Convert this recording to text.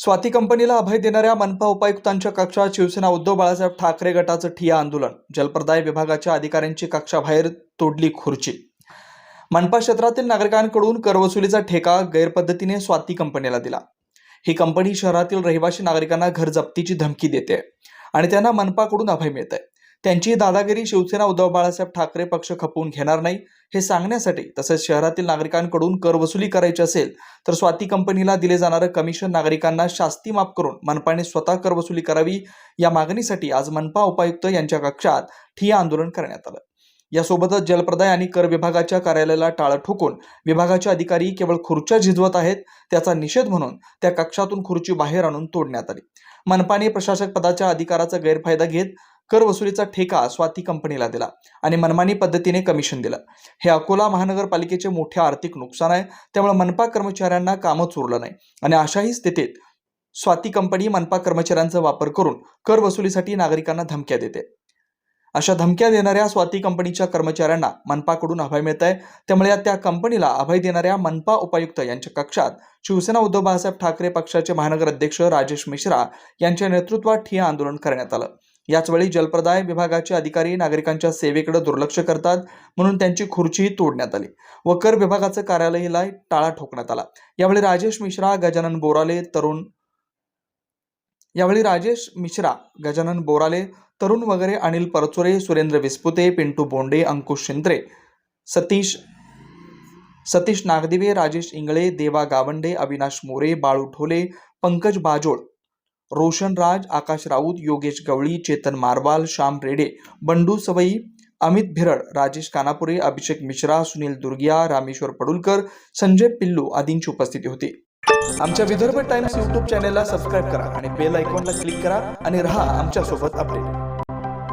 स्वाती कंपनीला अभय देणाऱ्या मनपा उपायुक्तांच्या कक्षात शिवसेना उद्धव बाळासाहेब ठाकरे गटाचं ठिया आंदोलन. जलप्रदाय विभागाच्या अधिकाऱ्यांची कक्षाबाहेर तोडली खुर्ची. मनपा क्षेत्रातील नागरिकांकडून करवसुलीचा ठेका गैरपद्धतीने स्वाती कंपनीला दिला. ही कंपनी शहरातील रहिवासी नागरिकांना घर जप्तीची धमकी देते आणि त्यांना मनपाकडून अभय मिळत आहे त्यांची दादागिरी शिवसेना उद्धव बाळासाहेब ठाकरे पक्ष खपवून घेणार नाही हे सांगण्यासाठी तसेच शहरातील नागरिकांकडून कर वसुली करायची असेल तर स्वाती कंपनीला दिले जाणारं कमिशन नागरिकांना शास्ती माफ करून मनपाने स्वतः कर वसुली करावी या मागणीसाठी आज मनपा उपायुक्त यांच्या कक्षात ठिय्या आंदोलन करण्यात आलं. यासोबतच जलप्रदाय आणि कर विभागाच्या कार्यालयाला टाळं ठोकून विभागाचे अधिकारी केवळ खुर्च्या झिजवत आहेत त्याचा निषेध म्हणून त्या कक्षातून खुर्ची बाहेर आणून तोडण्यात आली. मनपाने प्रशासक पदाच्या अधिकाराचा गैरफायदा घेत कर वसुलीचा ठेका स्वाती कंपनीला दिला आणि मनमानी पद्धतीने कमिशन दिलं. हे अकोला महानगरपालिकेचे मोठे आर्थिक नुकसान आहे. त्यामुळे मनपा कर्मचाऱ्यांना कामच उरलं नाही. आणि अशाही स्थितीत स्वाती कंपनी मनपा कर्मचाऱ्यांचा वापर करून कर वसुलीसाठी नागरिकांना धमक्या देते. अशा धमक्या देणाऱ्या स्वाती कंपनीच्या कर्मचाऱ्यांना मनपाकडून अभय मिळत आहे. त्यामुळे या त्या कंपनीला अभय देणाऱ्या मनपा उपायुक्त यांच्या कक्षात शिवसेना उद्धव बाळासाहेब ठाकरे पक्षाचे महानगर अध्यक्ष राजेश मिश्रा यांच्या नेतृत्वात ठिय्या आंदोलन करण्यात आलं. याचवेळी जलप्रदाय विभागाचे अधिकारी नागरिकांच्या सेवेकडे दुर्लक्ष करतात म्हणून त्यांची खुर्चीही तोडण्यात आली. व कर विभागाचं कार्यालयाला टाळा ठोकण्यात आला. यावेळी राजेश मिश्रा गजानन बोराले तरुण यावेळी राजेश मिश्रा गजानन बोराले तरुण वगैरे अनिल परचुरे सुरेंद्र विस्पुते पिंटू बोंडे अंकुश शिंद्रे सतीश सतीश नागदिवे राजेश इंगळे देवा गावंडे अविनाश मोरे बाळू ठोले पंकज बाजोळ रोशन राज आकाश राऊत योगेश गवळी चेतन मारवाल श्याम रेडे बंडू सवई अमित भिरड राजेश कानापुरे अभिषेक मिश्रा सुनील दुर्गिया रामेश्वर पडुलकर संजय पिल्लू आदींची उपस्थिती होती. आमच्या विदर्भ टाइम्स यूट्यूब चॅनेलला सबस्क्राईब करा आणि बेल आयकॉनला क्लिक करा आणि रहा आमच्यासोबत अपडेट.